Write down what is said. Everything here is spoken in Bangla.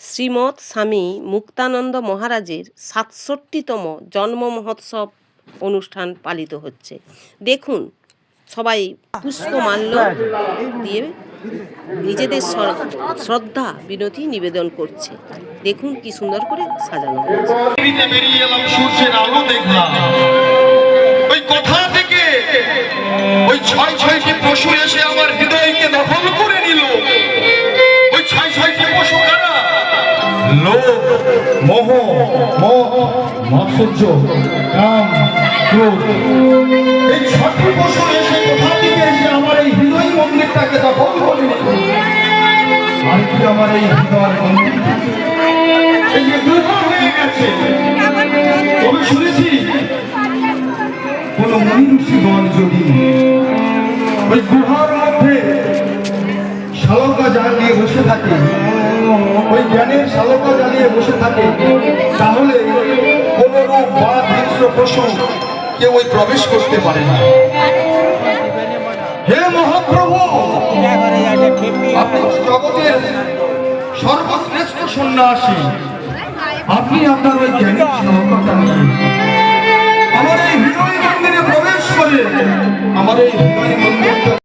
শ্রীমৎ স্বামী মুক্তানন্দ মহারাজের সাতষট্টিতম জন্ম মহোৎসব অনুষ্ঠান পালিত হচ্ছে। দেখুন, সবাই পুষ্পমাল্য দিয়ে নিজেদের শ্রদ্ধা, বিনতি নিবেদন করছে। দেখুন কি সুন্দর করে সাজানো কোথা থেকে ওই ছয় ছয়টি পশু এসে আমার লোভ, মোহ মদ মাৎসর্য কাম এই ছয়টি পশু এসে কোথা থেকে এসে আমার এই হৃদয় মন্দিরটাকে দখল করে আর কি আমার এই হৃদয় এই যে তবে শুনেছি, কোন মনীষীগণ যদি ওই গুহার মধ্যে শালকা জ্বালিয়ে বসে থাকে ওই জ্ঞানের শালকা জ্বালিয়ে বসে থাকে, তাহলে কোন রূপ বা হিংস্র পশু কেউ ওই প্রবেশ করতে পারে না। হে মহাপ্রভু! জগতের সর্বশ্রেষ্ঠ সন্ন্যাসী। আপনি আপনার ওই জ্ঞানের সহকতা নিয়ে আমার এই হৃদয় মন্দিরে প্রবেশ করে, আমার এই